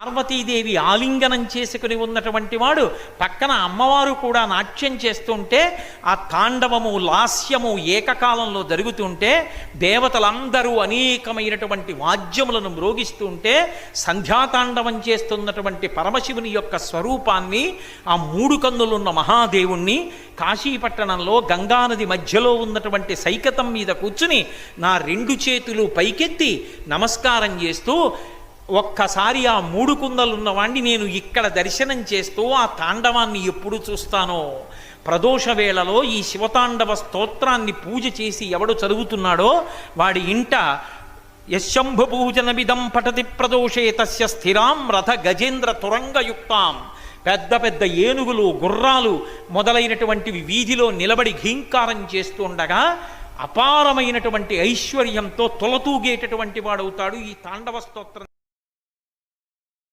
పార్వతీదేవి ఆలింగనం చేసుకుని ఉన్నటువంటి వాడు పక్కన అమ్మవారు కూడా నాట్యం చేస్తుంటే ఆ తాండవము లాస్యము ఏకకాలంలో జరుగుతుంటే దేవతలందరూ అనేకమైనటువంటి వాద్యములను మ్రోగిస్తుంటే సంధ్యాతాండవం చేస్తున్నటువంటి పరమశివుని యొక్క స్వరూపాన్ని ఆ మూడు కన్నులున్న మహాదేవుణ్ణి కాశీపట్టణంలో గంగానది మధ్యలో ఉన్నటువంటి సైకతం మీద కూర్చుని నా రెండు చేతులు పైకెత్తి నమస్కారం చేస్తూ ఒక్కసారి ఆ మూడు కుందలున్న వాణ్ణి నేను ఇక్కడ దర్శనం చేస్తూ ఆ తాండవాన్ని ఎప్పుడు చూస్తానో? ప్రదోష వేళలో ఈ శివతాండవ స్తోత్రాన్ని పూజ చేసి ఎవడు చదువుతున్నాడో వాడి ఇంట యశంభు విధం పఠతి ప్రదోషే తస్య స్థిరాం రథ గజేంద్ర తురంగయుక్తాం. పెద్ద పెద్ద ఏనుగులు గుర్రాలు మొదలైనటువంటివి వీధిలో నిలబడి ఘీంకారం చేస్తుండగా అపారమైనటువంటి ఐశ్వర్యంతో తొలతూగేటటువంటి వాడవుతాడు ఈ తాండవ స్తోత్రం.